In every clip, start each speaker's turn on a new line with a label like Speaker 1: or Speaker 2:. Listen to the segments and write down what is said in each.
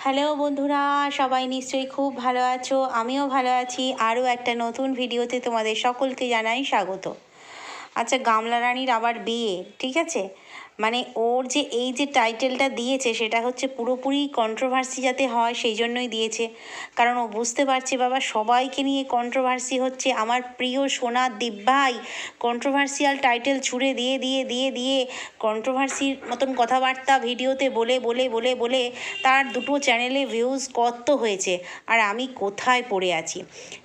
Speaker 1: Hello বন্ধুরা, সবাই নিশ্চয়ই খুব ভালো আছো, আমিও ভালো আছি, আরও একটা নতুন ভিডিওতে তোমাদের সকলকে জানাই স্বাগত। আচ্ছা গামলা রানীর আবার বিয়ে, ঠিক আছে? মানে ওর যে এই যে টাইটেলটা দিয়েছে, সেটা হচ্ছে পুরোপুরি কন্ট্রোভার্সি যাতে হয়, সেই জন্যই দিয়েছে। কারণ ও বুঝতে পারছে, বাবা, সবাইকে নিয়ে কন্ট্রোভার্সি হচ্ছে। আমার প্রিয় সোনা দিব্যাই কন্ট্রোভার্সিয়াল টাইটেল ছুড়ে দিয়ে দিয়ে দিয়ে দিয়ে কন্ট্রোভার্সির মতন কথাবার্তা ভিডিওতে বলে বলে বলে বলে তার দুটো চ্যানেলে ভিউজ কত হয়েছে আর আমি কোথায় পড়ে আছি।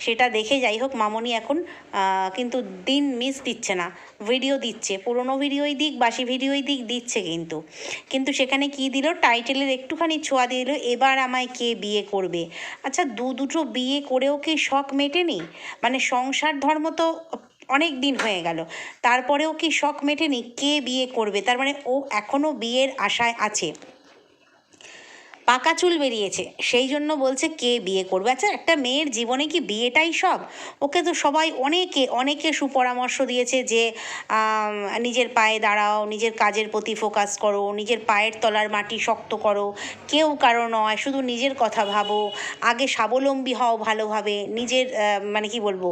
Speaker 1: সেটা দেখে যাই হোক, মামনি এখন কিন্তু দিন মিস দিচ্ছে না। ভিডিও দিচ্ছে। পুরোনো ভিডিওই দিক, বাসি ভিডিওই দিক দিচ্ছে কিন্তু। কিন্তু সেখানে কি দিল? টাইটেলের একটুখানি ছোঁয়া দিল, এবার আমায় কে বিয়ে করবে? আচ্ছা দু দুটো বিয়ে করেও কি শখ মেটেনি? মানে সংসার ধর্ম তো অনেক দিন হয়ে গেল। তারপরেও কি শখ মেটেনি? কে বিয়ে করবে? তার মানে ও এখনও বিয়ের আশায় আছে। পাকা চুল বেরিয়েছে। সেই জন্য বলছে, কে বিয়ে করবে? আচ্ছা একটা মেয়ের জীবনে কি বিয়েটাই সব? ওকে তো সবাই অনেকে অনেকে সুপরামর্শ দিয়েছে যে নিজের পায়ে দাঁড়াও, নিজের কাজের প্রতি ফোকাস করো, নিজের পায়ের তলার মাটি শক্ত করো। কেউ কারও নয়, শুধু নিজের কথা ভাবো। আগে স্বাবলম্বী হও ভালোভাবে। নিজের মানে কি বলব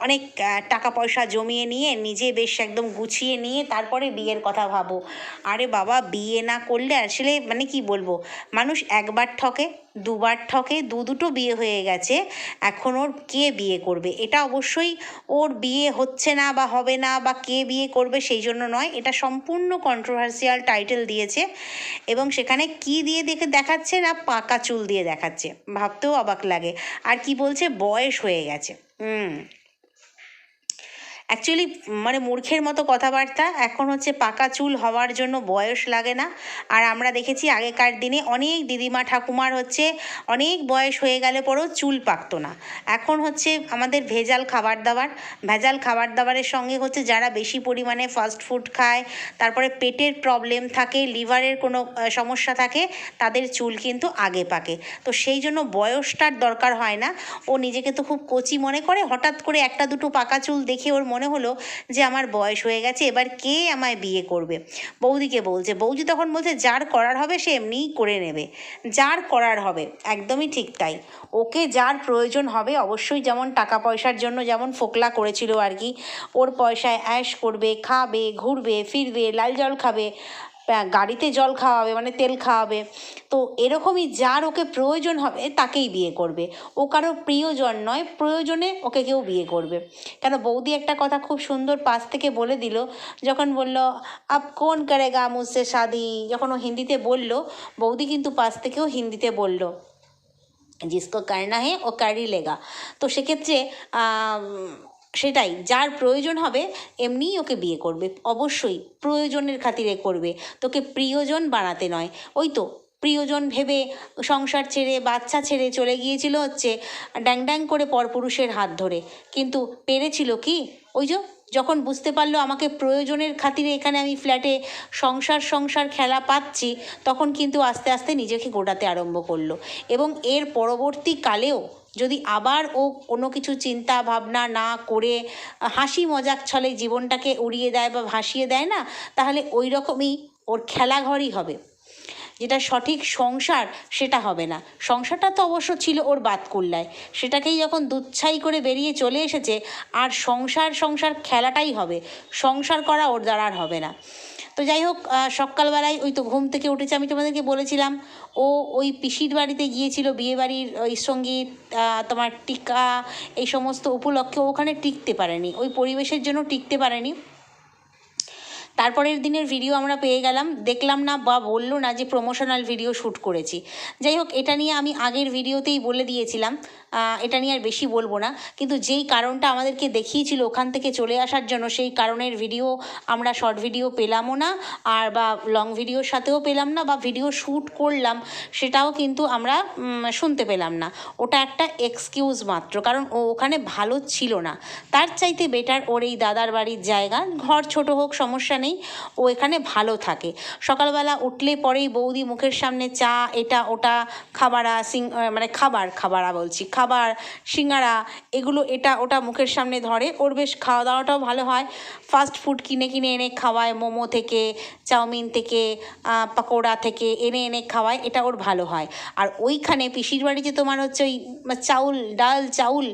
Speaker 1: অনেক টাকা পয়সা জমিয়ে নিয়ে নিজে বেশ একদম গুছিয়ে নিয়ে তারপরে বিয়ের কথা ভাবো। আরে বাবা, বিয়ে না করলে আসলে মানে কি বলব? মানুষ একবার ঠকে, দুবার ঠকে, দু দুটো বিয়ে হয়ে গেছে, এখন ওর কে বিয়ে করবে? এটা অবশ্যই ওর বিয়ে হচ্ছে না বা হবে না বা কে বিয়ে করবে সেই জন্য নয়, এটা সম্পূর্ণ কন্ট্রোভার্সিয়াল টাইটেল দিয়েছে এবং সেখানে কি দিয়ে দেখে দেখাচ্ছে না পাকা চুল দিয়ে দেখাচ্ছে। ভাবতেও অবাক লাগে। আর কি বলছে? বয়স হয়ে গেছে। হুম। অ্যাকচুয়ালি মানে মূর্খের মতো কথাবার্তা। এখন হচ্ছে পাকা চুল হওয়ার জন্য বয়স লাগে না। আর আমরা দেখেছি আগেকার দিনে অনেক দিদিমা, ঠাকুমার হচ্ছে অনেক বয়স হয়ে গেলে পরেও চুল পাকতো না। এখন হচ্ছে আমাদের ভেজাল খাবার দাবার ভেজাল খাবার দাবারের সঙ্গে হচ্ছে যারা বেশি পরিমাণে ফাস্ট ফুড খায়, তারপরে পেটের প্রবলেম থাকে, লিভারের কোনো সমস্যা থাকে, তাদের চুল কিন্তু আগে পাকে। তো সেই জন্য বয়সটার দরকার হয় না। ও নিজেকে তো খুব কচি মনে করে, হঠাৎ করে একটা দুটো পাকা চুল দেখে ওর মনে হলো যে আমার বয়স হয়ে গেছে, এবার কে আমায় বিয়ে করবে? বৌদিকে বলছে, বৌদি তখন বলছে, যার করার হবে সে এমনিই করে নেবে। যার করার হবে, একদমই ঠিক তাই। ওকে যার প্রয়োজন হবে, অবশ্যই যেমন টাকা পয়সার জন্য যেমন ফোকলা করেছিল আর কি, ওর পয়সায় অ্যাশ করবে, খাবে, ঘুরবে, ফিরবে, লাল জল খাবে গাড়িতে জল খাওয়াবে মানে তেল খাওয়াবে। তো এরকমই যার ওকে প্রয়োজন হবে, তাকেই বিয়ে করবে। ও কারও প্রিয়জন নয়, প্রয়োজনে ওকে কেউ বিয়ে করবে। কেন, বৌদি একটা কথা খুব সুন্দর পাশ থেকে বলে দিল, যখন বলল, আপ কোন করেগা মুঝসে শাদি? যখন ও হিন্দিতে বলল, বৌদি কিন্তু পাশ থেকেও হিন্দিতে বলল, জিসকো করনা হে ও কারি লেগা। তো সেক্ষেত্রে সেটাই, যার প্রয়োজন হবে এমনিই ওকে বিয়ে করবে, অবশ্যই প্রয়োজনের খাতিরে করবে। তোকে প্রিয়জন বানাতে নয়। ওই তো, প্রিয়জন ভেবে সংসার ছেড়ে, বাচ্চা ছেড়ে চলে গিয়েছিল হচ্ছে ড্যাং ড্যাং করে পরপুরুষের হাত ধরে। কিন্তু পেরেছিল কি? ওই যে, যখন বুঝতে পারল আমাকে প্রয়োজনের খাতিরে এখানে আমি ফ্ল্যাটে সংসার সংসার খেলা পাচ্ছি, তখন কিন্তু আস্তে আস্তে নিজেকে গোটাতে আরম্ভ করল। এবং এর পরবর্তীকালেও যদি আবার ও কোনো কিছু চিন্তা ভাবনা না করে, হাসি মজাক ছলে জীবনটাকে উড়িয়ে দেয় বা ভাসিয়ে দেয় না, তাহলে ওই রকমই ওর খেলাঘরই হবে। যেটা সঠিক সংসার, সেটা হবে না। সংসারটা তো অবশ্য ছিল ওর বাতকুল্লায়। সেটাকেই যখন দুচ্ছাই করে বেরিয়ে চলে এসেছে, আর সংসার সংসার খেলাটাই হবে। সংসার করা ওর দ্বারা আর হবে না। তো যাই হোক সকালবেলায় ওই তো ঘুম থেকে উঠেছে, আমি তোমাদেরকে বলেছিলাম, ও ওই পিসির বাড়িতে গিয়েছিল, বিয়েবাড়ির ওই সংগীত তোমার টিকা, এই সমস্ত উপলক্ষে ওখানে টিকতে পারেনি, ওই পরিবেশের জন্য টিকতে পারেনি। তারপরের দিনের ভিডিও আমরা পেয়ে গেলাম, দেখলাম না বা বলল না যে প্রমোশনাল ভিডিও শ্যুট করেছি। যাই হোক এটা নিয়ে আমি আগের ভিডিওতেই বলে দিয়েছিলাম এটা নিয়ে আর বেশি বলব না। কিন্তু যেই কারণটা আমাদেরকে দেখিয়েছিল ওখান থেকে চলে আসার জন্য, সেই কারণের ভিডিও আমরা শর্ট ভিডিও পেলামও না, আর বা লং ভিডিওর সাথেও পেলাম না, বা ভিডিও শ্যুট করলাম, সেটাও কিন্তু আমরা শুনতে পেলাম না। ওটা একটা এক্সকিউজ মাত্র, কারণ ও ওখানে ভালো ছিল না। তার চাইতে বেটার ওর এই দাদার বাড়ির জায়গা। ঘর ছোট হোক, সমস্যা নেই, ও এখানে ভালো থাকে। সকালবেলা উঠলে পরেই বৌদি মুখের সামনে চা, এটা, ওটা, খাবারা, সিং মানে খাবার, খাবারা বলছি খাবার সিঙ্গারা এগুলো এটা ওটা মুখের সামনে ধরে। ওর বেশ খাওয়া দাওয়াটাও ভালো হয়। ফাস্ট ফুড কিনে কিনে এনে খাওয়ায়, মোমো থেকে, চাউমিন থেকে পকোড়া থেকে এনে এনে খাওয়ায়, এটা ওর ভালো হয়। আর ওইখানে পিসির বাড়িতে তোমার হচ্ছে ওই চাউল, ডাল, চাউল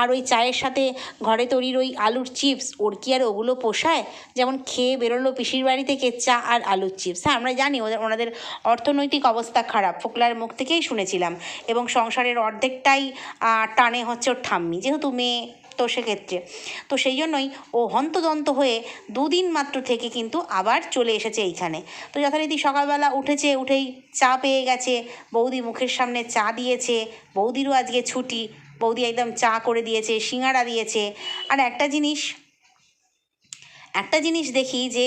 Speaker 1: আর ওই চায়ের সাথে ঘরে তৈরির ওই আলুর চিপস, ওর কি আর ওগুলো পোষায়? যেমন খেয়ে বেরোলো পিসির বাড়ি থেকে চা আর আলুর চিপস। হ্যাঁ আমরা জানি ওদের, ওনাদের অর্থনৈতিক অবস্থা খারাপ, ফোকলার মুখ থেকেই শুনেছিলাম। এবং সংসারের অর্ধেকটাই টানে হচ্ছে ওর ঠাম্মি। যেহেতু মেয়ে তো সেক্ষেত্রে। তো সেই জন্যই ও হন্তদন্ত হয়ে দুদিন মাত্র থেকে কিন্তু আবার চলে এসেছে এইখানে। তো যথারীতি সকালবেলা উঠেছে, উঠেই চা পেয়ে গেছে, বৌদি মুখের সামনে চা দিয়েছে, বৌদিরও আজকে ছুটি, বৌদি একদম চা করে দিয়েছে সিঙাড়া দিয়েছে। আর একটা জিনিস একটা জিনিস দেখি যে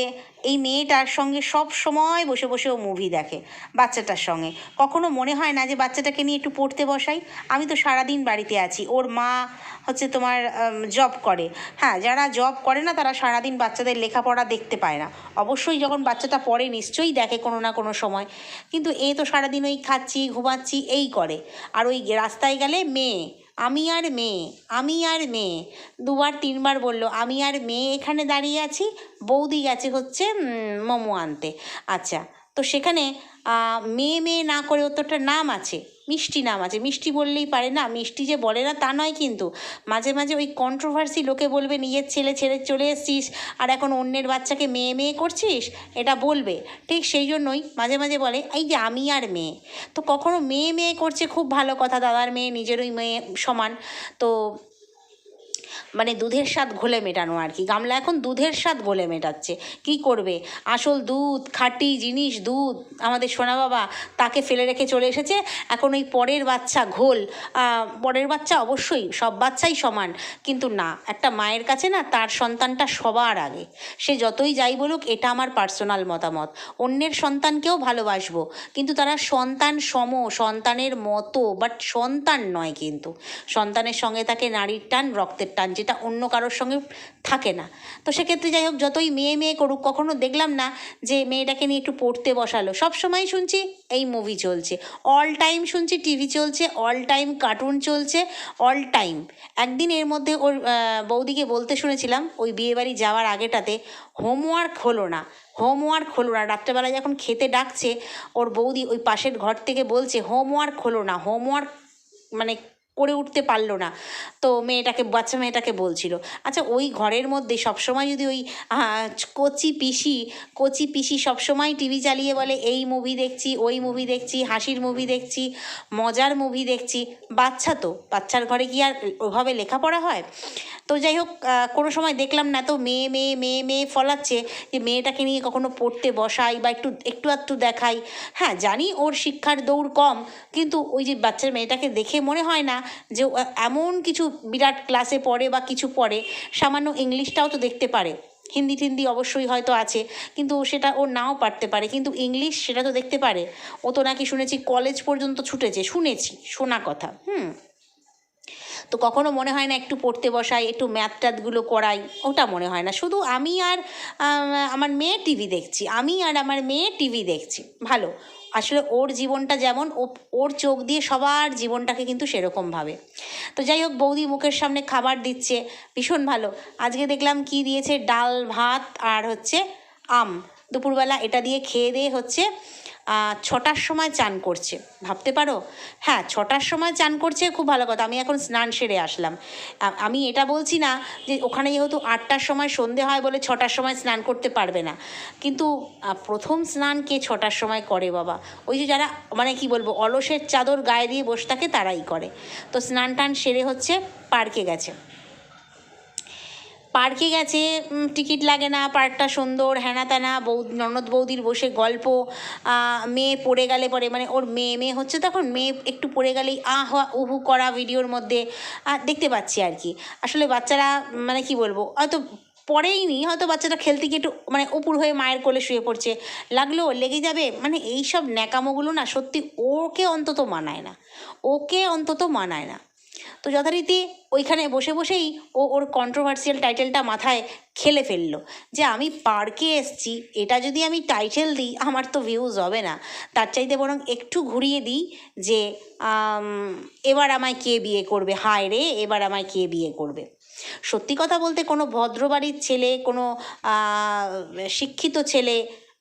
Speaker 1: এই মেয়েটার সঙ্গে সব সময় বসে বসে ও মুভি দেখে, বাচ্চাটার সঙ্গে। কখনো মনে হয় না যে বাচ্চাটাকে নিয়ে একটু পড়তে বসাই? আমি তো সারাদিন বাড়িতে আছি। ওর মা হচ্ছে তোমার জব করে। হ্যাঁ যারা জব করে না, তারা সারাদিন বাচ্চাদের লেখাপড়া দেখতে পায় না। অবশ্যই যখন বাচ্চাটা পড়ে, নিশ্চয়ই দেখে কোনো না কোনো সময়। কিন্তু এ তো সারাদিন ওই খাচ্ছি, ঘুমাচ্ছি, এই করে। আর ওই রাস্তায় গেলে মেয়ে। আমি আর মেয়ে, আমি আর মেয়ে। দুবার, তিনবার বলল, আমি আর মেয়ে এখানে দাঁড়িয়ে আছি, বৌদি গেছে হচ্ছে মোমো আনতে। আচ্ছা তো সেখানে মেয়ে মেয়ে না করে ওর তো একটা নাম আছে। মিষ্টি নাম আছে মিষ্টি বললেই পারে না, মিষ্টি যে বলে না তা নয় কিন্তু। মাঝে মাঝে ওই কন্ট্রোভার্সি লোকে বলবে, নিজের ছেলে ছেড়ে চলে এসছিস আর এখন অন্যের বাচ্চাকে মেয়ে মেয়ে করছিস? এটা বলবে। ঠিক সেই জন্যই মাঝে মাঝে বলে, এই যে আমি আর মেয়ে। তো কখনো মেয়ে মেয়ে করছে, খুব ভালো কথা। দাদার মেয়ে নিজেরই মেয়ে সমান। তো মানে দুধের স্বাদ ঘোলে মেটানো আর কি। গামলা এখন দুধের স্বাদ ঘোলে মেটাচ্ছে। কি করবে? আসল দুধ, খাঁটি জিনিস, দুধ। আমাদের সোনা বাবা তাকে ফেলে রেখে চলে এসেছে। এখন ওই পরের বাচ্চা ঘোল। পরের বাচ্চা অবশ্যই, সব বাচ্চাই সমান। কিন্তু না, একটা মায়ের কাছে না তার সন্তানটা সবার আগে। সে যতই যাই বলুক, এটা আমার পার্সোনাল মতামত। অন্যের সন্তানকেও ভালোবাসবো। কিন্তু তারা সন্তান সম, সন্তানের মতো। বাট সন্তান নয় কিন্তু। সন্তানের সঙ্গে তাকে নারীর টান, রক্তের টান যেটা অন্য কারোর সঙ্গে থাকে না। তো সেক্ষেত্রে যাই হোক, যতই মেয়ে মেয়ে করুক, কখনো দেখলাম না যে মেয়েটাকে নিয়ে একটু পড়তে বসালো। সব সময় শুনছি এই মুভি চলছে। অল টাইম শুনছি টিভি চলছে অল টাইম কার্টুন চলছে অল টাইম একদিন এর মধ্যে ওর বৌদিকে বলতে শুনেছিলাম, ওই বিয়েবাড়ি যাওয়ার আগেটাতে হোমওয়ার্ক হলো না। হোমওয়ার্ক হলো না। রাত্রেবেলা যখন খেতে ডাকছে, ওর বৌদি ওই পাশের ঘর থেকে বলছে হোমওয়ার্ক হলো না। হোমওয়ার্ক মানে করে উঠতে পারল না। তো মেয়েটাকে, বাচ্চা মেয়েটাকে বলছিল আচ্ছা ওই ঘরের মধ্যে সবসময় যদি ওই কচি পিসি কচি পিসি সবসময় টিভি চালিয়ে বলে, এই মুভি দেখছি, ওই মুভি দেখছি, হাসির মুভি দেখছি, মজার মুভি দেখছি, বাচ্চা তো, বাচ্চার ঘরে কি আর ওভাবে লেখাপড়া হয়? তো যাই হোক কোনো সময় দেখলাম না, তো মেয়ে মেয়ে মেয়ে মেয়ে ফলাচ্ছে যে মেয়েটাকে নিয়ে কখনো পড়তে বসাই বা একটু একটু একটু দেখাই। হ্যাঁ জানি ওর শিক্ষার দৌড় কম, কিন্তু ওই যে বাচ্চার মেয়েটাকে দেখে মনে হয় না যে এমন কিছু বিরাট ক্লাসে পড়ে বা কিছু পড়ে, সামান্য ইংলিশটাও তো দেখতে পারে। হিন্দি টিন্দি অবশ্যই হয়তো আছে, কিন্তু সেটা ও নাও পারতে পারে। কিন্তু ইংলিশ সেটা তো দেখতে পারে। ও তো নাকি শুনেছি কলেজ পর্যন্ত ছুটেছে, শুনেছি, শোনা কথা। হুম। তো কখনো মনে হয় না একটু পড়তে বসাই, একটু ম্যাথ ট্যাথগুলো করাই, ওটা মনে হয় না। শুধু আমি আর আমার মেয়ে টিভি দেখছি, আমি আর আমার মেয়ে টিভি দেখছি, ভালো। আসলে ওর জীবনটা যেমন ওর চোখ দিয়ে সবার জীবনটাকে কিন্তু সেরকমভাবে তো যাই হোক, বৌদি মুখের সামনে খাবার দিচ্ছে, ভীষণ ভালো। আজকে দেখলাম কি দিয়েছে, ডাল, ভাত আর হচ্ছে আম। দুপুরবেলা এটা দিয়ে খেয়ে দিয়ে হচ্ছে ছটার সময় চান করছে। ভাবতে পারো? হ্যাঁ ছটার সময় চান করছে, খুব ভালো কথা। আমি এখন স্নান সেরে আসলাম। আমি এটা বলছি না যে ওখানে যেহেতু আটটার সময় সন্ধে হয় বলে ছটার সময় স্নান করতে পারবে না। কিন্তু প্রথম স্নান কে ছটার সময় করে বাবা? ওই যে যারা মানে কি বলব, অলসের চাদর গায়ে দিয়ে বসে থাকে, তারাই করে। তো স্নান টান সেরে হচ্ছে, পার্কে গেছে। পার্কে গেছে টিকিট লাগে না, পার্কটা সুন্দর হ্যানা ত্যানা বৌ, ননদ বৌদির বসে গল্প মেয়ে পড়ে গেলে পরে মানে ওর মেয়ে মেয়ে হচ্ছে তখন মেয়ে একটু পড়ে গেলেই আহ উহু করা ভিডিওর মধ্যে দেখতে পাচ্ছি আর কি। আসলে বাচ্চারা মানে কি বলব, হয়তো পড়েইনি হয়তো বাচ্চাটা খেলতে গিয়ে একটু মানে উপুর হয়ে মায়ের কোলে শুয়ে পড়ছে। লাগল লেগে যাবে মানে এই সব ন্যাকামোগুলো না সত্যি ওকে অন্তত মানায় না, ওকে অন্তত মানায় না। তো যথারীতি ওইখানে বসে বসেই ও ওর কন্ট্রোভার্সিয়াল টাইটেলটা মাথায় খেলে ফেলল যে আমি পার্কে এসছি, এটা যদি আমি টাইটেল দিই, আমার তো ভিউজ হবে না। তার চাইতে বরং একটু ঘুরিয়ে দিই যে এবার আমায় কে বিয়ে করবে? হায় রে, এবার আমায় কে বিয়ে করবে? সত্যি কথা বলতে কোনো ভদ্রবাড়ির ছেলে, কোনো শিক্ষিত ছেলে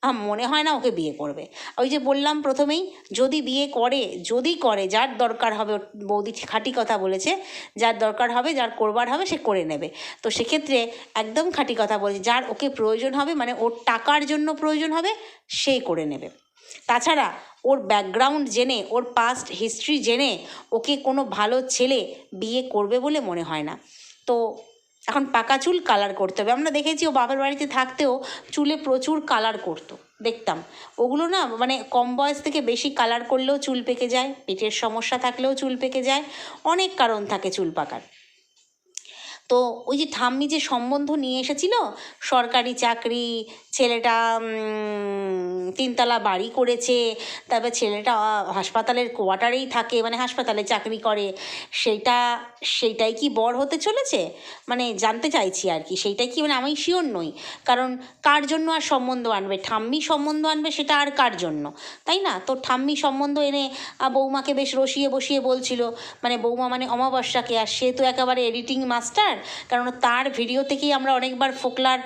Speaker 1: আহ, মনে হয় না ওকে বিয়ে করবে। ওই যে বললাম প্রথমেই যদি বিয়ে করে যদি করে যার দরকার হবে বৌদি খাঁটি কথা বলেছে যার দরকার হবে যার করবার হবে সে করে নেবে। তো সেক্ষেত্রে একদম খাঁটি কথা বলেছে যার ওকে প্রয়োজন হবে মানে ওর টাকার জন্য প্রয়োজন হবে সেই করে নেবে। তাছাড়া ওর ব্যাকগ্রাউন্ড জেনে ওর পাস্ট হিস্ট্রি জেনে ওকে কোনো ভালো ছেলে বিয়ে করবে বলে মনে হয় না। তো এখন পাকা চুল কালার করতে হবে। আমরা দেখেছি ও বাবার বাড়িতে থাকতেও চুলে প্রচুর কালার করতো, দেখতাম। ওগুলো না মানে কম বয়স থেকে বেশি কালার করলেও চুল পেকে যায় পেটের সমস্যা থাকলেও চুল পেকে যায়, অনেক কারণ থাকে চুল পাকার। তো ওই যে ঠাম্মি যে সম্বন্ধ নিয়ে এসেছিল, সরকারি চাকরি, ছেলেটা তিনতলা বাড়ি করেছে, তারপর ছেলেটা হাসপাতালের কোয়ার্টারেই থাকে মানে হাসপাতালে চাকরি করে, সেইটা, সেইটাই কি বর হতে চলেছে? মানে জানতে চাইছি আর কি, সেইটাই কি মানে আমি শিওর নই, কারণ কার জন্য আর সম্বন্ধ আনবে? ঠাম্মি সম্বন্ধ আনবে সেটা আর কার জন্য? তাই না? তো ঠাম্মি সম্বন্ধ এনে বৌমাকে বেশ রসিয়ে বসিয়ে বলছিল মানে বৌমা মানে অমাবস্যাকে, আর সে তো একেবারে এডিটিং মাস্টার কারণ তার ভিডিও থেকেই আমরা অনেকবার ফোকলার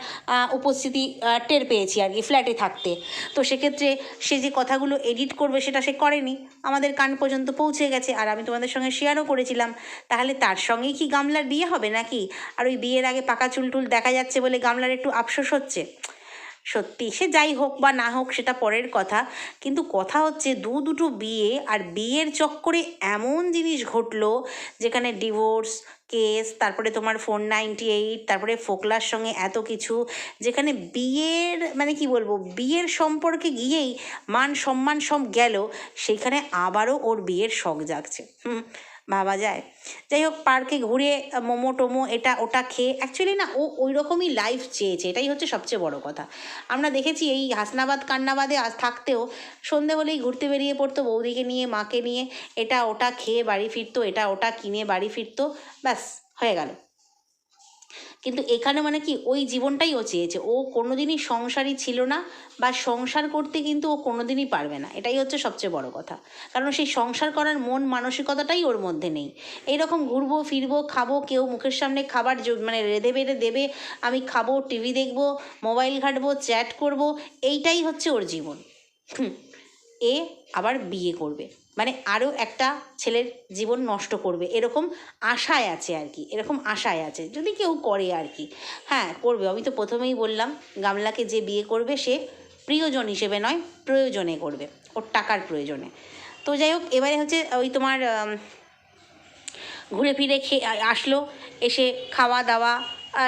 Speaker 1: উপস্থিতি টের পেয়েছি আর কি ফ্ল্যাটে থাকতে। তো সেক্ষেত্রে সে যে কথাগুলো এডিট করবে সেটা সে করেনি। আমাদের কান পর্যন্ত পৌঁছে গেছে আর আমি তোমাদের সঙ্গে শেয়ারও করেছিলাম। তাহলে তার সঙ্গেই কি গামলার বিয়ে হবে নাকি? আর ওই বিয়ের আগে পাকা চুল টুল দেখা যাচ্ছে বলে গামলার একটু আফসোস হচ্ছে? সত্যি, সে যাই হোক বা না হোক সেটা পরের কথা। কিন্তু কথা হচ্ছে দু দুটো বিয়ে আর বিয়ের চক্করে এমন জিনিস ঘটলো যেখানে ডিভোর্স কেস তারপরে তোমার ফোর নাইনটি এইট তারপরে ফোকলার সঙ্গে এত কিছু, যেখানে বিয়ের মানে কি বলব, বিয়ের সম্পর্কে গিয়েই মান সম্মান সব গেল, সেখানে আবারও ওর বিয়ের শখ জাগছে। হুম ভাবা যায়। যাই হোক, পার্কে ঘুরে মোমো টোমো, এটা ওটা খেয়ে অ্যাকচুয়ালি না, ও ওই রকমই লাইফ চেয়েছে, এটাই হচ্ছে সবচেয়ে বড় কথা। আমরা দেখেছি এই হাসনাবাদ, কান্নাবাদে আজ থাকতেও সন্ধে হলেই ঘুরতে বেরিয়ে পড়তো বৌদিকে নিয়ে, মাকে নিয়ে, এটা ওটা খেয়ে বাড়ি ফিরতো, এটা ওটা কিনে বাড়ি ফিরতো, ব্যাস, হয়ে গেল। কিন্তু এখানে মানে কি ওই জীবনটাই ও চেয়েছে। ও কোনোদিনই সংসারই ছিল না বা সংসার করতে কিন্তু ও কোনোদিনই পারবে না। এটাই হচ্ছে সবচেয়ে বড় কথা। কারণ সেই সংসার করার মন মানসিকতাটাই ওর মধ্যে নেই। এইরকম ঘুরবো ফিরবো খাব কেউ মুখের সামনে খাবার মানে রেঁধে বেড়ে দেবে আমি খাব টিভি দেখব মোবাইল ঘাঁটবো চ্যাট করব এইটাই হচ্ছে ওর জীবন। হুম, এ আবার বিয়ে করবে। মানে আরও একটা ছেলের জীবন নষ্ট করবে। এরকম আশায় আছে আর কি। এরকম আশায় আছে। যদি কেউ করে আর কি। হ্যাঁ করবে। আমি তো প্রথমেই বললাম, গামলাকে যে বিয়ে করবে সে প্রিয়জন হিসেবে নয়, প্রয়োজনে করবে। ওর টাকার প্রয়োজনে। তো যাই হোক, এবারে হচ্ছে ওই তোমার ঘুরে ফিরে খেয়ে আসলো। এসে খাওয়া দাওয়া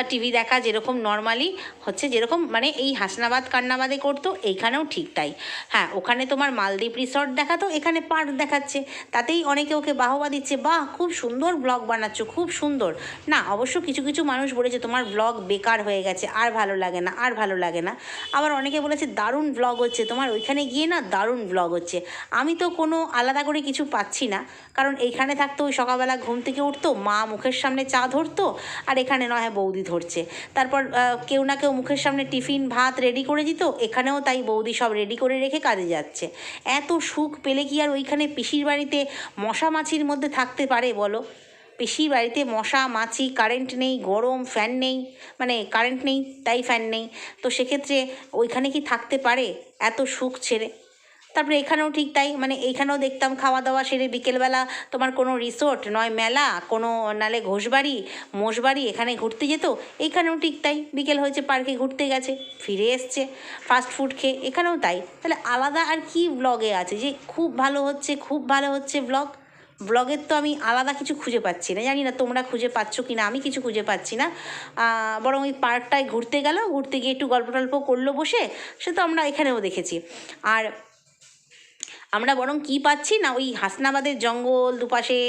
Speaker 1: টিভি দেখা যেরকম নর্মালি হচ্ছে, যেরকম মানে এই হাসনাবাদ, কান্নাবাদে করতো, এইখানেও ঠিক তাই। হ্যাঁ ওখানে তোমার মালদ্বীপ রিসর্ট দেখাতো এখানে পার্ক দেখাচ্ছে। তাতেই অনেকে ওকে বাহবা দিচ্ছে, বাহ, খুব সুন্দর ব্লগ বানাচ্ছ, খুব সুন্দর। না, অবশ্য কিছু কিছু মানুষ বলেছে, তোমার ব্লগ বেকার হয়ে গেছে, আর ভালো লাগে না, আর ভালো লাগে না। আবার অনেকে বলেছে, দারুণ ব্লগ হচ্ছে। তোমার ওইখানে গিয়ে না দারুণ ব্লগ হচ্ছে। আমি তো কোনো আলাদা করে কিছু পাচ্ছি না, কারণ এইখানে থাকতো, ওই সকালবেলা ঘুম থেকে উঠতো, মা মুখের সামনে চা ধরতো, আর এখানে নয় বৌদি ধরছে। তারপর কেউ না কেউ মুখের সামনে টিফিন, ভাত রেডি করে দিত, এখানেও তাই বৌদি সব রেডি করে রেখে কাজে যাচ্ছে। এত সুখ পেলে কি আর ওইখানে পিসির বাড়িতে মশা মাছির মধ্যে থাকতে পারে বলো? পিসির বাড়িতে মশা, মাছি কারেন্ট নেই, গরম ফ্যান নেই মানে কারেন্ট নেই, তাই ফ্যান নেই। তো সেক্ষেত্রে ওইখানে কি থাকতে পারে এত সুখ ছেড়ে? তারপরে এখানেও ঠিক তাই মানে এইখানেও দেখতাম খাওয়া দাওয়া সেরে বিকেলবেলা তোমার কোনো রিসোর্ট নয়, মেলা, কোনো নালে ঘোষবাড়ি, মোষবাড়ি, এখানে ঘুরতে যেত, এখানেও ঠিক তাই, বিকেল হয়েছে পার্কে ঘুরতে গেছে, ফিরে এসছে ফাস্ট ফুড খেয়ে, এখানেও তাই। তাহলে আলাদা আর কি ব্লগে আছে যে খুব ভালো হচ্ছে, খুব ভালো হচ্ছে ব্লগ ব্লগের তো আমি আলাদা কিছু খুঁজে পাচ্ছি না, জানি না তোমরা খুঁজে পাচ্ছ কি না আমি কিছু খুঁজে পাচ্ছি না। বরং ওই পার্কটায় ঘুরতে গেল ঘুরতে গিয়ে একটু গল্প টল্প করল বসে, সে তো আমরা এখানেও দেখেছি। আর আমরা বরং কি পাচ্ছি? না, ওই হাসনাবাদের জঙ্গল দুপাশে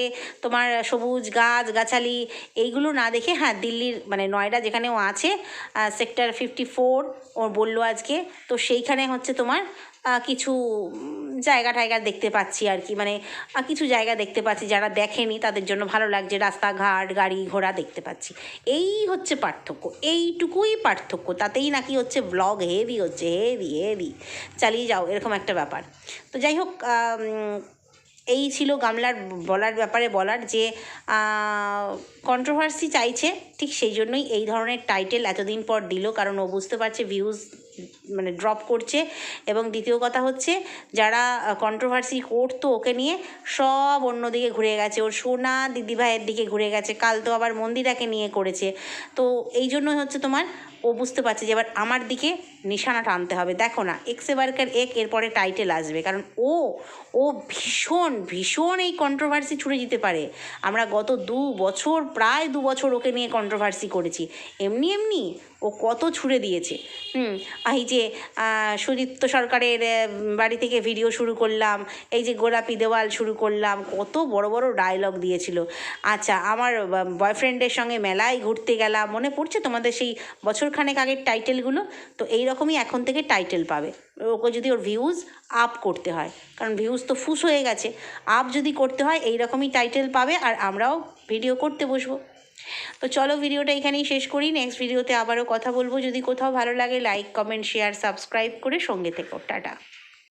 Speaker 1: তোমার সবুজ গাছ, গাছালি, এইগুলো না দেখে হ্যাঁ দিল্লির মানে নয়ডা যেখানে ও আছে সেক্টর ফিফটি ফোর ও বলল আজকে। তো সেইখানে হচ্ছে তোমার কিছু জায়গা টায়গা দেখতে পাচ্ছি আর কি। মানে কিছু জায়গা দেখতে পাচ্ছি যারা দেখেনি, তাদের জন্য ভালো লাগছে। রাস্তাঘাট, গাড়ি ঘোড়া দেখতে পাচ্ছি। এই হচ্ছে পার্থক্য। এইটুকুই পার্থক্য। তাতেই নাকি হচ্ছে ব্লগ হেভি হচ্ছে হেভি হেভি চালিয়ে যাও, এরকম একটা ব্যাপার। তো যাই হোক এই ছিল গামলার বলার ব্যাপারে বলার যে কন্ট্রোভার্সি চাইছে। ঠিক সেই জন্যই এই ধরনের টাইটেল এতদিন পর দিল, কারণ ও বুঝতে পারছে ভিউজ মানে ড্রপ করছে। এবং দ্বিতীয় কথা হচ্ছে, যারা কন্ট্রোভার্সি করতো ওকে নিয়ে, সব অন্যদিকে ঘুরে গেছে। ওর সোনা দিদিভাইয়ের দিকে ঘুরে গেছে। কাল তো আবার মন্দিরাকে নিয়ে করেছে। তো এই জন্যই হচ্ছে তোমার ও বুঝতে পারছে যে এবার আমার দিকে নিশানা টানতে হবে। দেখো না এক্সে বার্কার এক, এরপরে টাইটেল আসবে। কারণ ও ও ভীষণ ভীষণ এই কন্ট্রোভার্সি ছুড়ে দিতে পারে। আমরা গত দু বছর, প্রায় দু বছর ওকে নিয়ে কন্ট্রোভার্সি করেছি। এমনি এমনি ও কত ছুড়ে দিয়েছে। হুম এই যে সুদীপ্ত সরকারের বাড়ি থেকে ভিডিও শুরু করলাম, এই যে গোলাপি দেওয়াল শুরু করলাম, কত বড় বড় ডায়লগ দিয়েছিল। আচ্ছা আমার বয়ফ্রেন্ডের সঙ্গে মেলায় ঘুরতে গেলাম, মনে পড়ছে তোমাদের সেই বছরখানেক আগের টাইটেলগুলো তো এই রকমই এখন থেকে টাইটেল পাবে। ওকে যদি ওর ভিউজ আপ করতে হয়, কারণ ভিউজ তো ফুস হয়ে গেছে আপ যদি করতে হয় এই রকমই টাইটেল পাবে আর আমরাও ভিডিও করতে বসবো। তো চলো ভিডিওটা এখানেই শেষ করি নেক্সট ভিডিওতে আবারও কথা বলব। যদি কোথাও ভালো লাগে লাইক কমেন্ট শেয়ার সাবস্ক্রাইব করে সঙ্গে থেকো। টাটা।